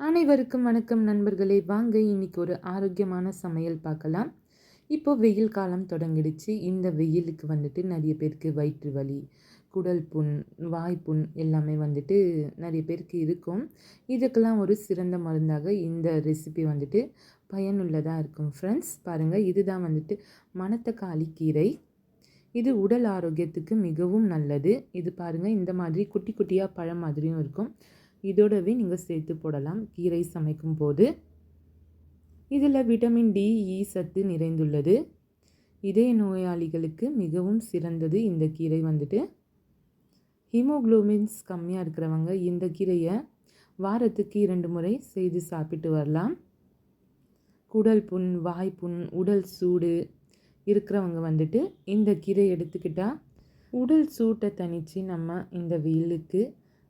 அனைவருக்கும் வணக்கம் நண்பர்களே. வாங்க இன்னைக்கு ஒரு ஆரோக்கியமான சமையல் பார்க்கலாம். இப்போ வெயில் காலம் தொடங்கிடுச்சு. இந்த வெயிலுக்கு வந்துட்டு நிறைய பேருக்கு வயிற்று வலி குடல் புண் வாய்ப்புண் எல்லாமே வந்துட்டு நிறைய பேருக்கு இருக்கும். இதுக்கெல்லாம் ஒரு சிறந்த மருந்தாக இந்த ரெசிபி வந்துட்டு பயனுள்ளதாக இருக்கும் ஃப்ரெண்ட்ஸ் பாருங்கள் இதுதான் வந்துட்டு மணத்தக்காளி கீரை. இது உடல் ஆரோக்கியத்துக்கு மிகவும் நல்லது. இது பாருங்கள் இந்த மாதிரி குட்டி குட்டியாக பழம் மாதிரியும் இருக்கும். இதோடவே நீங்கள் சேர்த்து போடலாம். கீரை சமைக்கும் போது இதில் விட்டமின் டி இ சத்து நிறைந்துள்ளது. இதய நோயாளிகளுக்கு மிகவும் சிறந்தது இந்த கீரை வந்துட்டு. ஹீமோக்ளோபின்ஸ் கம்மியாக இருக்கிறவங்க இந்த கீரையை வாரத்துக்கு இரண்டு முறை செய்து சாப்பிட்டு வரலாம். குடல் புண் வாய்ப்புண் உடல் சூடு இருக்கிறவங்க வந்துட்டு இந்த கீரை எடுத்துக்கிட்டால் உடல் சூட்டை தணித்து நம்ம இந்த வெயிலுக்கு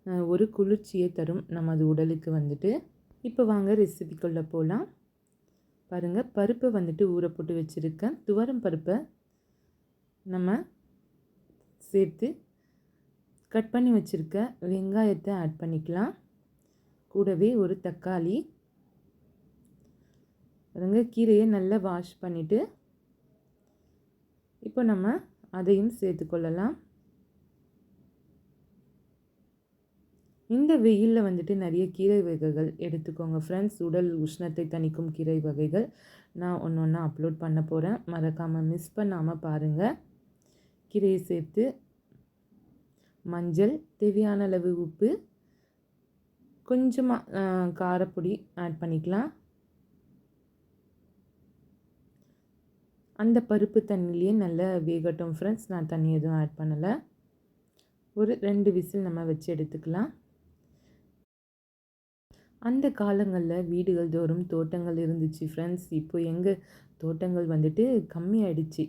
ஒரு குளிர்ச்சியை தரும் நமது உடலுக்கு வந்துட்டு. இப்போ வாங்க ரெசிபிக்குள்ளே போகலாம் பாருங்கள் பருப்பை வந்துட்டு ஊற போட்டு வச்சுருக்கேன் துவரம் பருப்பை நம்ம சேர்த்து கட் பண்ணி வச்சுருக்க. வெங்காயத்தை ஆட் பண்ணிக்கலாம். கூடவே ஒரு தக்காளி. பாருங்க கீரையை நல்லா வாஷ் பண்ணிவிட்டு இப்போ நம்ம அதையும் சேர்த்துக்கொள்ளலாம் இந்த வெயிலில் வந்துட்டு நிறைய கீரை வகைகள் எடுத்துக்கோங்க. ஃப்ரெண்ட்ஸ் உடல் உஷ்ணத்தை தணிக்கும் கீரை வகைகள் நான் ஒன்று ஒன்றா அப்லோட் பண்ண போகிறேன் மறக்காமல் மிஸ் பண்ணாமல் பாருங்கள் கீரையை சேர்த்து மஞ்சள் தேவையான அளவு உப்பு கொஞ்சமாக காரப்பொடி ஆட் பண்ணிக்கலாம். அந்த பருப்பு தண்ணிலேயே நல்லா வேகட்டும். ஃப்ரெண்ட்ஸ் நான் தண்ணி எதுவும் ஆட் பண்ணலை. ஒரு ரெண்டு விசில் நம்ம வச்சு எடுத்துக்கலாம். அந்த காலங்களில் வீடுகள் தோறும் தோட்டங்கள் இருந்துச்சு. ஃப்ரெண்ட்ஸ் இப்போ எங்கள் தோட்டங்கள் வந்துட்டு கம்மியாயிடுச்சு.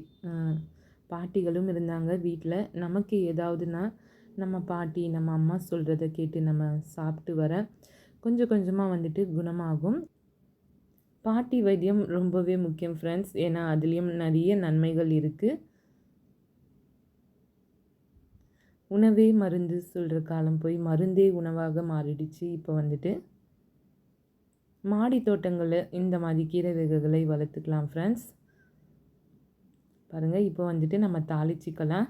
பாட்டிகளும் இருந்தாங்க வீட்டில் நமக்கு ஏதாவதுன்னா நம்ம பாட்டி நம்ம அம்மா சொல்கிறத கேட்டு நம்ம சாப்பிட்டு வர கொஞ்சம் கொஞ்சமாக வந்துட்டு குணமாகும். பாட்டி வைத்தியம் ரொம்பவே முக்கியம் ஃப்ரெண்ட்ஸ் ஏன்னா அதுலேயும் நிறைய நன்மைகள் இருக்குது உணவே மருந்து சொல்கிற காலம் போய் மருந்தே உணவாக மாறிடுச்சு. இப்போ வந்துட்டு மாடி தோட்டங்களில் இந்த மாதிரி கீரை வகைகளை வளர்த்துக்கலாம் ஃப்ரெண்ட்ஸ் பாருங்கள் இப்போ வந்துட்டு நம்ம தாளிச்சிக்கலாம்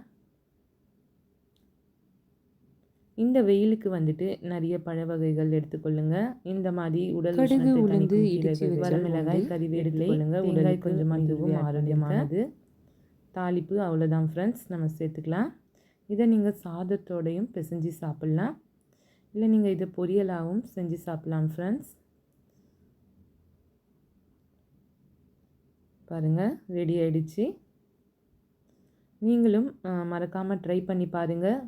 இந்த வெயிலுக்கு வந்துட்டு நிறைய பழ வகைகள் எடுத்துக்கொள்ளுங்க. இந்த மாதிரி உடல் கடுகு உளுந்து வரமிளகாய் கறிவேப்பிலை எடுத்துக்கொள்ளுங்க. உடல் கொஞ்சம் இதுவும் ஆரோக்கியமானது. தாளிப்பு அவ்வளோதான் ஃப்ரெண்ட்ஸ் நம்ம சேர்த்துக்கலாம். இதை நீங்கள் சாதத்தோடையும் பிசைஞ்சு சாப்பிட்லாம். இல்லை நீங்கள் இதை பொரியலாகவும் செஞ்சு சாப்பிட்லாம் ஃப்ரெண்ட்ஸ் பாருங்கள் ரெடி ஆகிடுச்சு நீங்களும் மறக்காமல் ட்ரை பண்ணி பாருங்கள்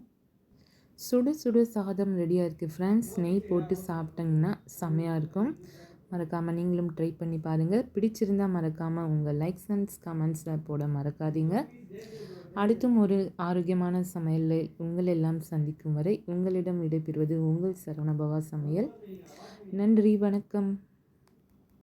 சுடு சுடு சாதம் ரெடியாக இருக்குது ஃப்ரெண்ட்ஸ் நெய் போட்டு சாப்பிட்டிங்கன்னா செம்மையாக இருக்கும். மறக்காமல் நீங்களும் ட்ரை பண்ணி பாருங்கள் பிடிச்சிருந்தால் மறக்காமல் உங்கள் லைக்ஸ் அண்ட் கமெண்ட்ஸில் போட மறக்காதீங்க. அடுத்தும் ஒரு ஆரோக்கியமான சமையலில் உங்கள் எல்லாம் சந்திக்கும் வரை உங்களிடம் விடைபெறுவது உங்கள் சரவணபவா சமையல். நன்றி வணக்கம்.